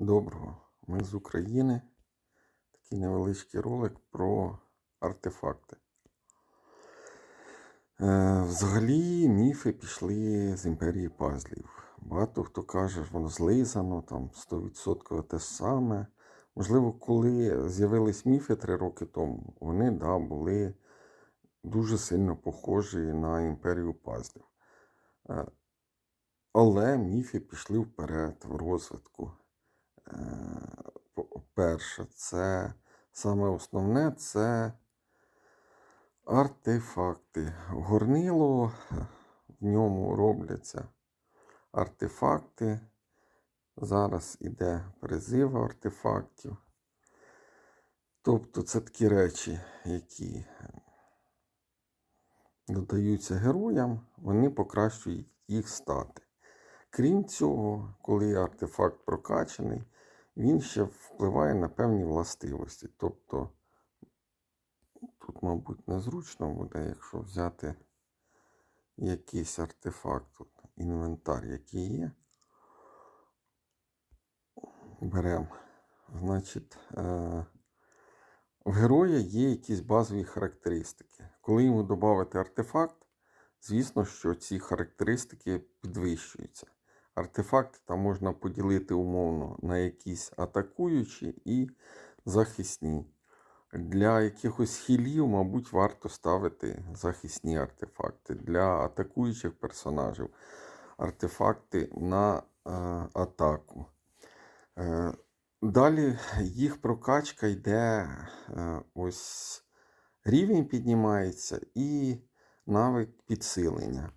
Доброго. Ми з України. Такий невеличкий ролик про артефакти. Е, взагалі, міфи пішли з імперії пазлів. Багато хто каже, що воно злизано, там 100% те саме. Можливо, коли з'явились міфи три роки тому, вони да, були дуже сильно похожі на імперію пазлів. Е, але міфи пішли вперед в розвитку. Е, Перше, це саме основне це артефакти. Горнило, в ньому робляться артефакти. Зараз іде призив артефактів. Тобто це такі речі, які додаються героям, вони покращують їх стати. Крім цього, коли артефакт прокачаний, він ще впливає на певні властивості. Тобто, тут, мабуть, незручно буде, якщо взяти якийсь артефакт, інвентар, який є. Беремо. Значить, е, в героя є якісь базові характеристики. Коли йому додати артефакт, звісно, що ці характеристики підвищуються. Артефакти там можна поділити умовно на якісь атакуючі і захисні. Для якихось хілів, мабуть, варто ставити захисні артефакти. Для атакуючих персонажів артефакти на е, атаку. Е, Далі їх прокачка йде е, ось рівень піднімається і навик підсилення.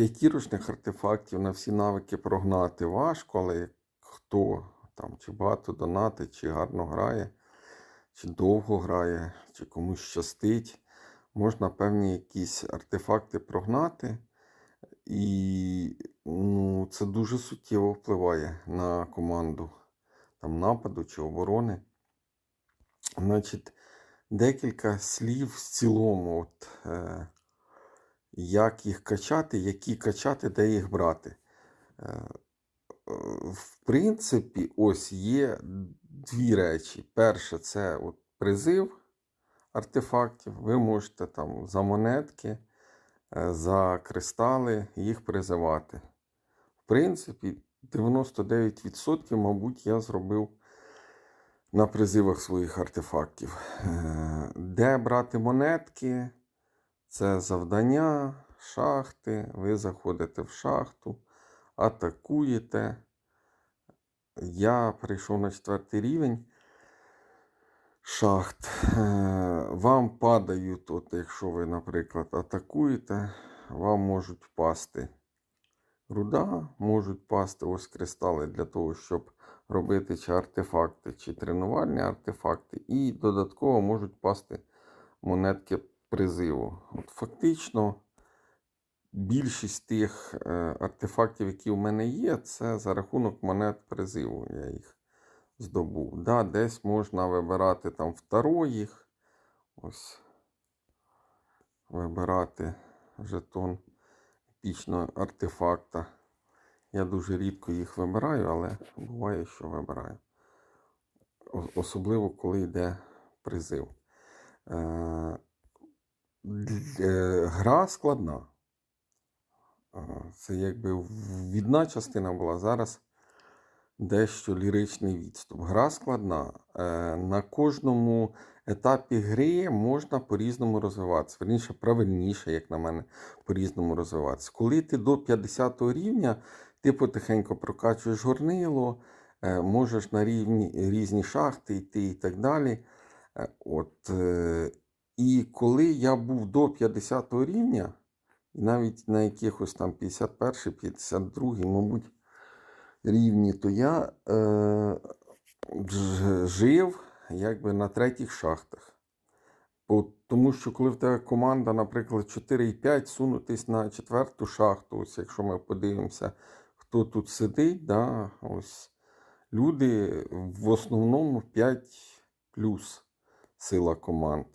П'ятірочних артефактів на всі навики прогнати важко, але хто там чи багато донатить, чи гарно грає, чи довго грає, чи комусь щастить, можна певні якісь артефакти прогнати. І ну, це дуже суттєво впливає на команду там, нападу чи оборони. Значить, декілька слів в цілому, от, е, як їх качати, які качати, де їх брати. Е, е, в принципі, ось є дві речі. Перше, це от призив артефактів. Ви можете там за монетки, е, за кристали їх призивати. В принципі, 99%, мабуть, я зробив на призивах своїх артефактів. Де брати монетки? Це завдання, шахти. Ви заходите в шахту, атакуєте. Я прийшов на четвертий рівень шахт. Е, Вам падають, от якщо ви, наприклад, атакуєте, вам можуть впасти руда, можуть пасти ось кристали для того, щоб робити чи артефакти, чи тренувальні артефакти, і додатково можуть пасти монетки призиву. От Фактично, більшість тих е, артефактів, які в мене є, це за рахунок монет призиву. Я їх здобув. Да, десь можна вибирати там второ їх. Ось. Вибирати жетон епічного артефакта. Я дуже рідко їх вибираю, але буває, що вибираю. Особливо, коли йде призив. Е, Гра складна. Це якби відна частина була. Зараз дещо ліричний відступ. Гра складна. Е, На кожному етапі гри можна по-різному розвиватися. Верніше, правильніше, як на мене, по-різному розвиватися. Коли ти до 50 рівня, ти потихеньку прокачуєш горнило, е, можеш на рівні, різні шахти йти і так далі. От, і коли я був до 50 рівня, і навіть на якихось там 51, 52, мабуть, рівні, то я е, жив якби на третіх шахтах. Тому що коли в тебе команда, наприклад, 4,5 сунутись на четверту шахту, ось якщо ми подивимося, хто тут сидить, да, ось люди в основному 5 плюс сила команд.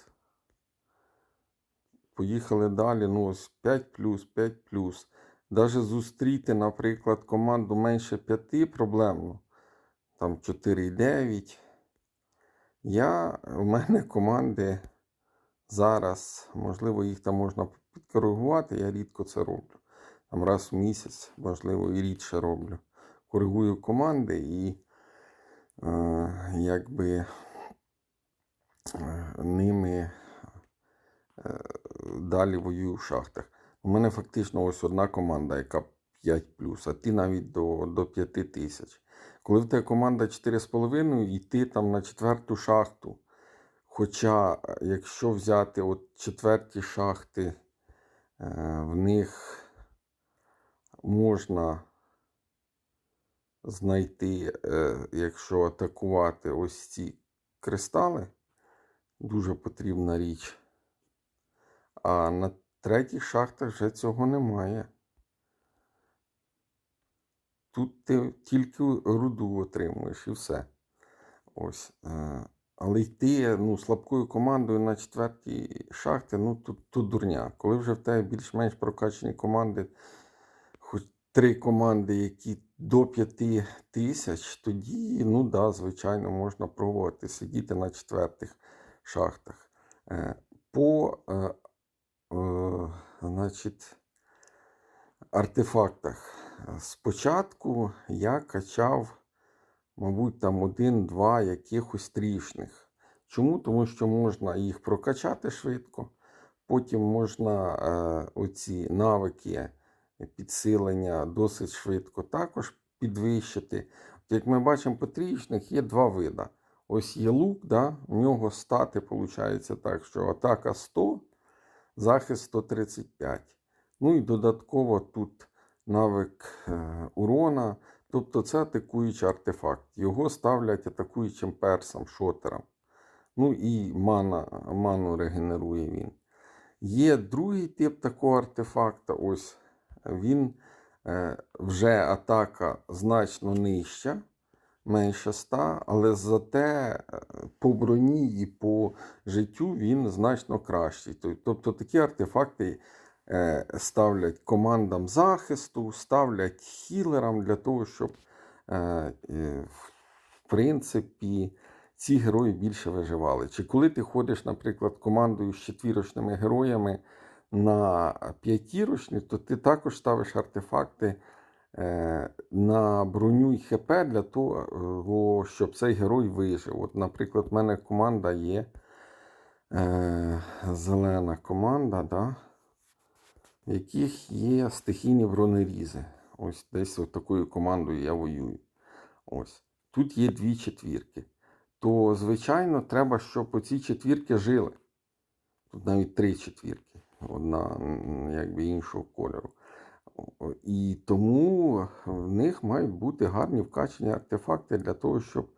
Поїхали далі. Ну, ось 5 плюс, 5 плюс. Даже зустріти, наприклад, команду менше 5 проблемно. там 4,9. Я, у мене команди зараз, можливо, їх там можна підкоригувати, я рідко це роблю. Там раз в місяць, можливо, і рідше роблю. Коригую команди і е, якби е, ними далі воюю в шахтах. У мене фактично ось одна команда, яка 5 а ти навіть до, до 5 тисяч. Коли в тебе команда 4,5 і ти там на четверту шахту. Хоча, е, якщо взяти от четверті шахти, е, в них можна знайти, е, якщо атакувати ось ці кристали, дуже потрібна річ. А на третіх шахтах вже цього немає. Тут ти тільки руду отримуєш і все. Ось. е, Але йти ну, слабкою командою на четвертій шахті, ну тут, тут дурня. Коли вже в тебе більш-менш прокачані команди, хоч три команди, які до п'яти тисяч, тоді, ну да, звичайно, можна пробувати сидіти на четвертих шахтах. Е, По е, значить, артефактах. Спочатку я качав, мабуть, там один-два якихось трішних. Чому? Тому що можна їх прокачати швидко, потім можна е, оці навики підсилення досить швидко також підвищити. Як ми бачимо, по трішних є два вида. Ось є лук, да? у нього стати виходить так, що атака 100, захист 135. Ну і додатково тут навик е, урона. Тобто це атакуючий артефакт. Його ставлять атакуючим персом, шотером. Ну і мана, ману регенерує він. Є другий тип такого артефакта. Ось він е, вже атака значно нижча, менше 100, але зате е, по броні і по життю він значно кращий. Тобто такі артефакти е, ставлять командам захисту, ставлять хілерам для того, щоб, е, в принципі, ці герої більше виживали. Чи коли ти ходиш, наприклад, командою з четвірочними героями на п'ятірочні, то ти також ставиш артефакти на броню і ХП для того, щоб цей герой вижив. От, наприклад, в мене команда є е, зелена команда, да, в яких є стихійні бронерізи. Ось десь от такою командою я воюю. Ось. Тут є дві четвірки. То, звичайно, треба, щоб оці четвірки жили. Тут навіть три четвірки, одна якби іншого кольору. І тому в них мають бути гарні вкачені артефакти для того, щоб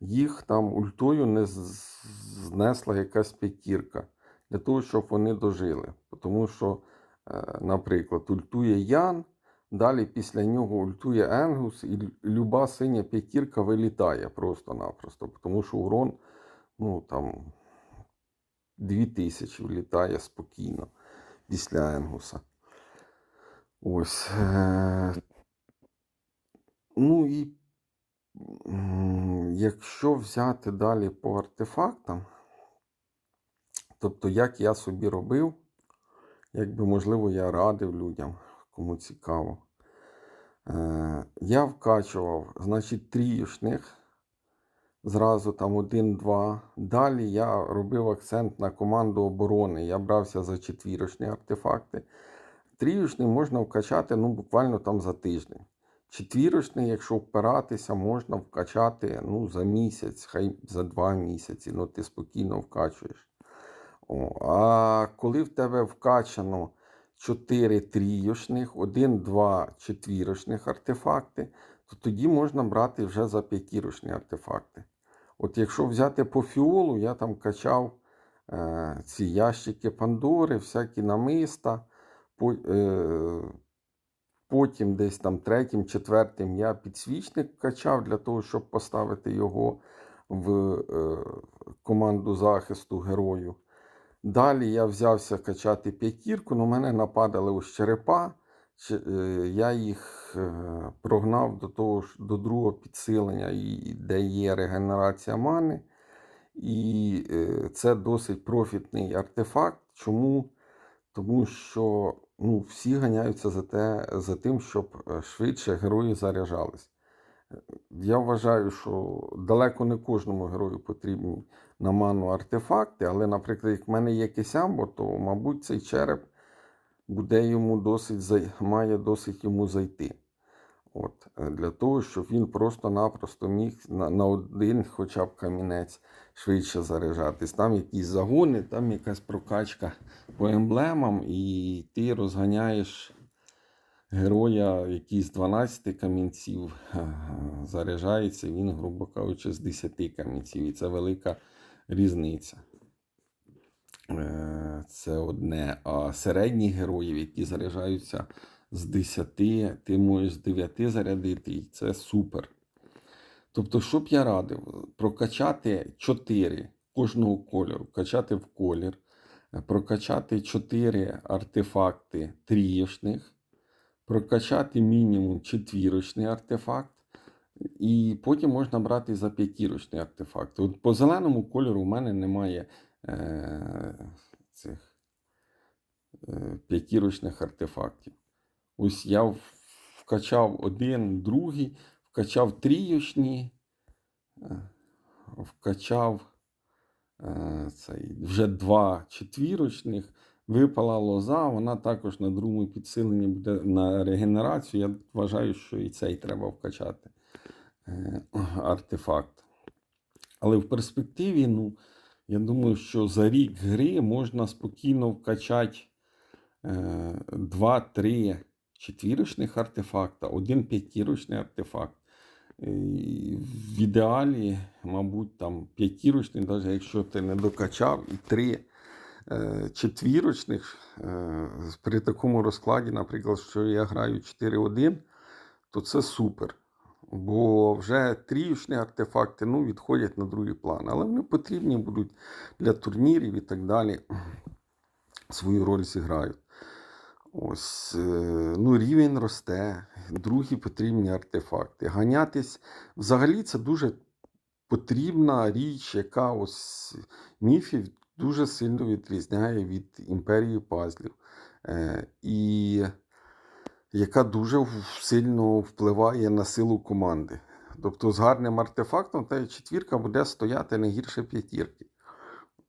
їх там ультою не знесла якась п'ятірка, для того, щоб вони дожили. Тому що, е, наприклад, ультує Ян, далі після нього ультує Енгус, і люба синя п'ятірка вилітає просто-напросто, тому що урон, ну там. 2000 влітає спокійно після Енгуса. Ось. е, Ну і якщо взяти далі по артефактам, тобто, як я собі робив, якби, можливо, я радив людям, кому цікаво. Е, Я вкачував, значить, тріюшних, зразу там один-два. Далі я робив акцент на команду оборони. Я брався за четвірочні артефакти. Тріючний можна вкачати ну, буквально там за тиждень. Четвірочний, якщо впиратися, можна вкачати ну, за місяць, хай за два місяці. Ну, ти спокійно вкачуєш. О, а коли в тебе вкачано 4 трійошних, 1-2 четвірочних артефакти, то тоді можна брати вже за п'ятірочні артефакти. От якщо взяти по фіолу, я там качав е, ці ящики Пандори, всякі намиста. Е, потім десь там третім, четвертим я підсвічник качав для того, щоб поставити його в е, команду захисту герою. Далі я взявся качати п'ятірку, але мене нападали ось черепа. Е, Я їх прогнав до того ж до другого підсилення, де є регенерація мани. І це досить профітний артефакт. Чому? Тому що ну, всі ганяються за, те, за тим, щоб е, швидше герої заряджались. Е, Я вважаю, що далеко не кожному герою потрібні на ману артефакти, але, наприклад, як в мене є кисямбо, то, мабуть, цей череп буде йому досить має досить йому зайти. От, е, для того, щоб він просто-напросто міг на, на один хоча б камінець швидше заряджатись. Там якісь загони, там якась прокачка по емблемам, і ти розганяєш героя, з 12 камінців е, заряджається, він, грубо кажучи, з 10 камінців. І це велика різниця. Е, Це одне. А середні героїв, які заряджаються з 10, ти можеш з 9 зарядити, і це супер. Тобто, що б я радив? Прокачати 4 кожного кольору, качати в колір, е, прокачати 4 артефакти трієчних, прокачати мінімум четвірочний артефакт, і потім можна брати за п'ятірочний артефакт. От по зеленому кольору у мене немає е, цих е, п'ятірочних артефактів. Ось я вкачав один, другий, вкачав трійочні, е, вкачав е, цей, вже два четвірочних. Випала лоза, вона також на другому підсиленні буде на регенерацію. Я вважаю, що і цей треба вкачати е, артефакт. Але в перспективі, ну, я думаю, що за рік гри можна спокійно вкачати е, 2-3 четвірочних артефакта, один п'ятірочний артефакт. В ідеалі, мабуть, там п'ятірочний, навіть якщо ти не докачав, і три е, четвірочних е, при такому розкладі, наприклад, що я граю 4-1, то це супер. Бо вже тріючні артефакти ну, відходять на другий план. Але вони потрібні будуть для турнірів і так далі. Свою роль зіграють. Ось, е, ну, рівень росте, другі потрібні артефакти. Ганятись взагалі це дуже потрібна річ, яка ось міфів дуже сильно відрізняє від імперії пазлів. Е, і яка дуже сильно впливає на силу команди. Тобто з гарним артефактом та четвірка буде стояти не гірше п'ятірки.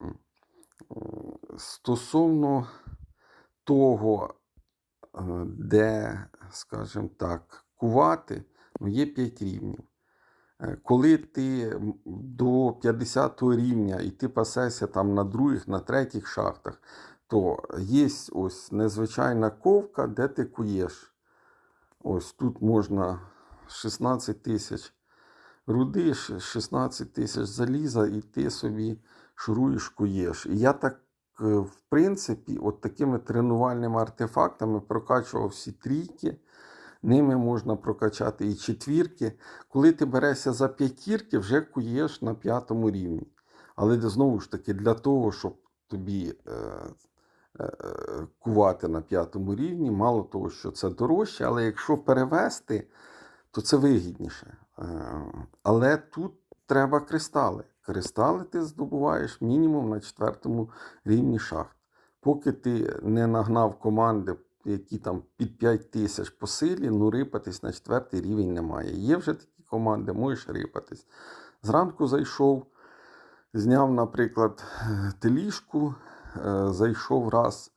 М, Стосовно того, е, де, скажімо так, кувати, ну, є 5 рівнів. Е, Коли ти до 50 рівня і ти пасешся там на других, на третіх шахтах, то є ось незвичайна ковка, де ти куєш. Ось тут можна 16 тисяч руди, 16 тисяч заліза, і ти собі шуруєш, куєш. І я так, е, в принципі, от такими тренувальними артефактами прокачував всі трійки. Ними можна прокачати і четвірки. Коли ти берешся за п'ятірки, вже куєш на п'ятому рівні. Але знову ж таки, для того, щоб тобі е, е, е, кувати на п'ятому рівні, мало того, що це дорожче, але якщо перевести, то це вигідніше. Е, Але тут треба кристали. Кристали ти здобуваєш мінімум на четвертому рівні шахт. Поки ти не нагнав команди, які там під 5 тисяч по силі, ну рипатись на четвертий рівень немає. Є вже такі команди, можеш рипатись. Зранку зайшов, зняв, наприклад, теліжку, е, зайшов раз,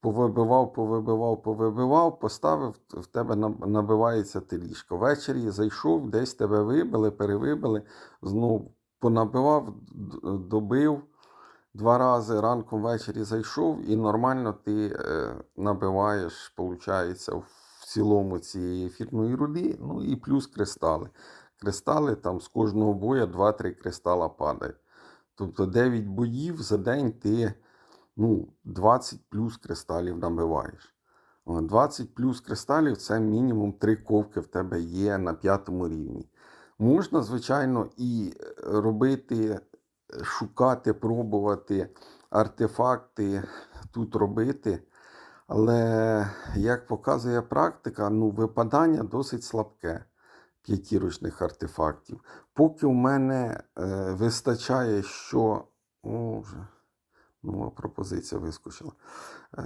повибивав, повибивав, повибивав, поставив, в тебе набивається теліжка. Ввечері зайшов, десь тебе вибили, перевибили, знов понабивав, добив два рази, ранком ввечері зайшов, і нормально ти е, набиваєш, виходить, в цілому цієї ефірної руди, ну і плюс кристали. Кристали там з кожного боя 2-3 кристала падає. Тобто 9 боїв за день ти ну, 20 плюс кристалів набиваєш. 20 плюс кристалів це мінімум 3 ковки в тебе є на п'ятому рівні. Можна, звичайно, і е, робити, е, шукати, пробувати артефакти тут робити. Але як показує практика, ну, випадання досить слабке п'ятірочних артефактів. Поки в мене е, вистачає, що. О, вже нова пропозиція вискочила. Е,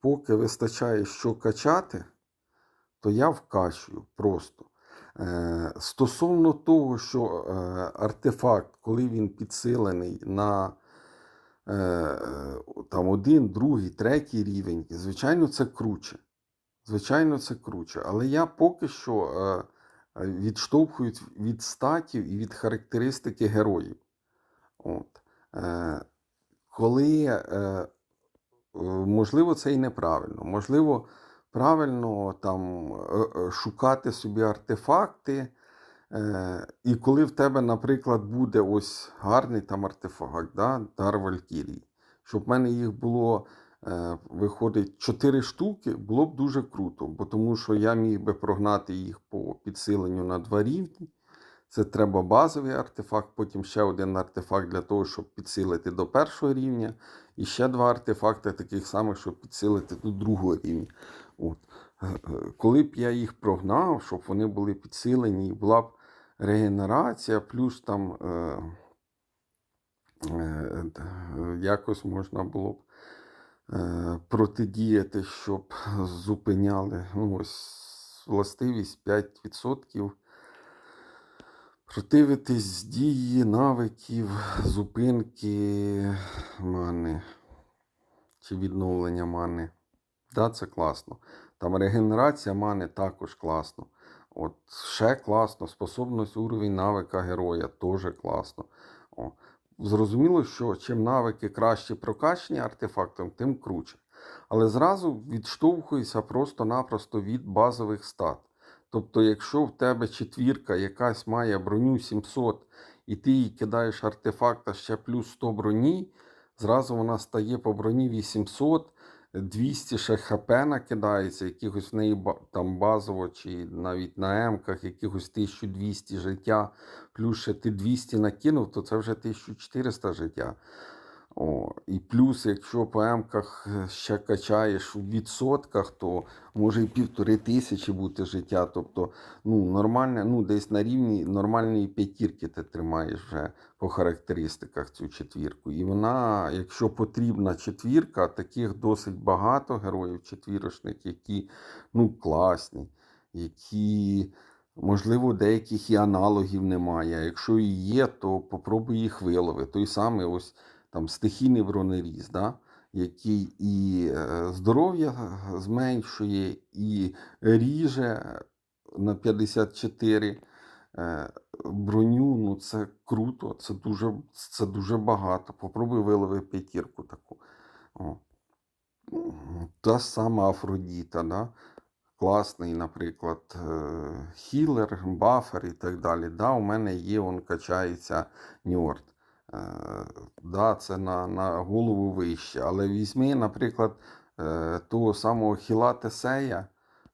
поки вистачає, що качати, то я вкачую просто. Е, стосовно того, що е, артефакт, коли він підсилений на е, там один, другий, третій рівень, звичайно, це круче. Звичайно, це круче. Але я поки що відштовхуюсь від статів і від характеристики героїв. От. Коли, можливо, це і неправильно. Можливо, правильно там е, е, шукати собі артефакти. Е, і коли в тебе, наприклад, буде ось гарний там артефакт, да, дар Валькірії, щоб в мене їх було, виходить, 4 штуки, було б дуже круто, бо тому що я міг би прогнати їх по підсиленню на два рівні. Це треба базовий артефакт, потім ще один артефакт для того, щоб підсилити до першого рівня, і ще два артефакти таких самих, щоб підсилити до другого рівня. От. Е, е, Коли б я їх прогнав, щоб вони були підсилені, була б регенерація, плюс там е, е, якось можна було б е, протидіяти, щоб зупиняли ну, ось властивість 5%. Противитись дії, навиків, зупинки мани чи відновлення мани. Да, це класно. Там регенерація мани також класно. От ще класно. Способність уровень навика героя теж класно. О. Зрозуміло, що чим навики краще прокачані артефактом, тим круче. Але зразу відштовхуюся просто-напросто від базових стат. Тобто, якщо в тебе четвірка якась має броню 700, і ти їй кидаєш артефакта ще плюс 100 броні, зразу вона стає по броні 800, 200 ще хп накидається, якихось в неї там базово, чи навіть на емках якихось 1200 життя, плюс ще ти 200 накинув, то це вже 1400 життя. О, і плюс, якщо по емках е, ще качаєш у відсотках, то може і півтори тисячі бути життя. Тобто, ну, нормальне, ну, десь на рівні нормальної п'ятірки ти тримаєш вже по характеристиках цю четвірку. І вона, якщо потрібна четвірка, таких досить багато героїв четвірочних, які ну, класні, які. Можливо, деяких і аналогів немає. Якщо і є, то попробуй їх вилови. Той самий ось там стихійний бронеріз, да? який і е, здоров'я зменшує, і ріже на 54 е, броню. Ну це круто, це дуже, це дуже багато. Попробуй вилови п'ятірку таку. О. Та сама Афродіта, да? класний, наприклад, е, хілер, бафер і так далі. Да, у мене є, он качається Ньорд. Е, Да, це на, на голову вище. Але візьми, наприклад, е, того самого Хіла Тесея,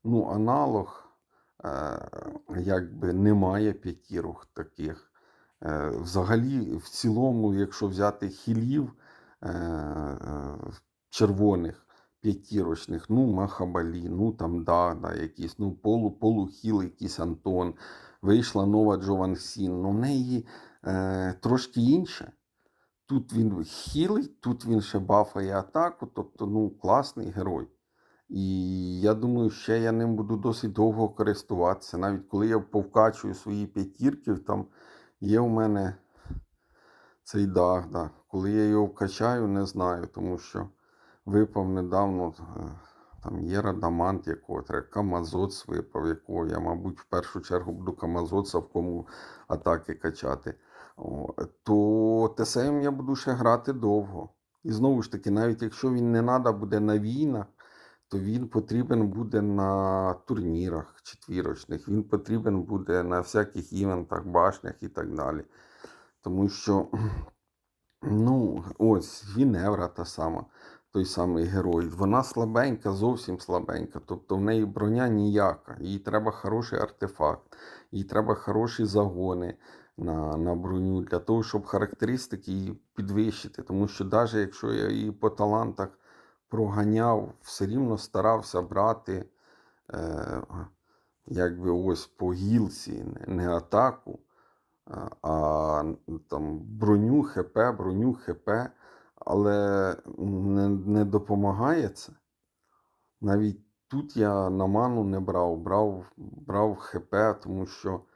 ну, аналог, е, якби немає п'ятірок таких. Взагалі, в цілому, якщо взяти хілів червоних, п'ятірочних, ну, Махабалі, ну там да, да, якісь, ну, полу, полухіл, якийсь Антон, вийшла нова Джовансін, ну в неї е, трошки інше. Тут він хілить, тут він ще бафає атаку, тобто ну, класний герой. І я думаю, ще я ним буду досить довго користуватися. Навіть коли я повкачую свої п'ятірки, там є у мене цей дах. Да. Коли я його вкачаю, не знаю, тому що випав недавно е, там є Радамант, якого треба, Камазоц випав, якого я, мабуть, в першу чергу буду Камазоца в кому атаки качати. То ТСМ я буду ще грати довго. І знову ж таки, навіть якщо він не треба буде на війнах, то він потрібен буде на турнірах четвірочних, він потрібен буде на всяких івентах, башнях і так далі. Тому що, ну, ось Віневра та сама, той самий герой. Вона слабенька, зовсім слабенька. Тобто в неї броня ніяка. Їй треба хороший артефакт, їй треба хороші загони на, на броню для того, щоб характеристики її підвищити. Тому що навіть якщо я її по талантах проганяв, все рівно старався брати е, якби ось по гілці, не, атаку, а, а там броню ХП, броню ХП, але не, не допомагає це. Навіть тут я на ману не брав, брав, брав ХП, тому що е,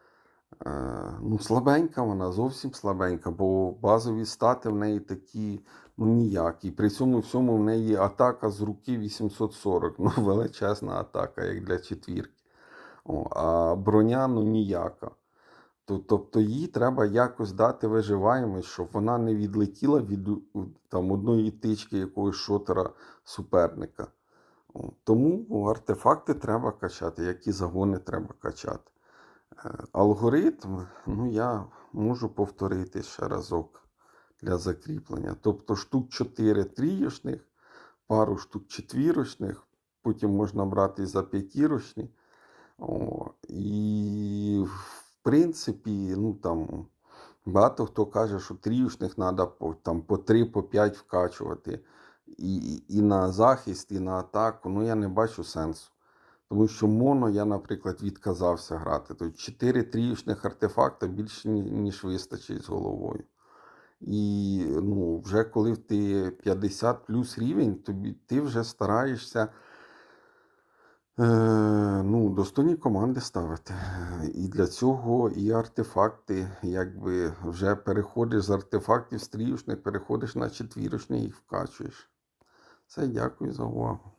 ну, слабенька вона, зовсім слабенька, бо базові стати в неї такі ну, ніякі. При цьому всьому в неї атака з руки 840, ну величезна атака, як для четвірки. О, а броня ну ніяка. Тобто їй треба якось дати виживаємость, щоб вона не відлетіла від там, одної тички якогось шотера суперника. Тому артефакти треба качати, які загони треба качати. Алгоритм, ну я можу повторити ще разок для закріплення. Тобто штук 4 трієчних, пару штук четвірочних, потім можна брати за п'ятірочні. О, і в принципі, ну там багато хто каже, що тріюшних треба по, там, по 3, по 5 вкачувати. І, і на захист, і на атаку. Ну я не бачу сенсу. Тому що моно я, наприклад, відказався грати. Тобто 4 тріюшних артефакта більше ніж вистачить з головою. І ну, вже коли ти 50 плюс рівень, тобі ти вже стараєшся е, ну, достойні команди ставити. І для цього і артефакти, якби вже переходиш з артефактів стріюшних, переходиш на четвірочний і вкачуєш. Все, дякую за увагу.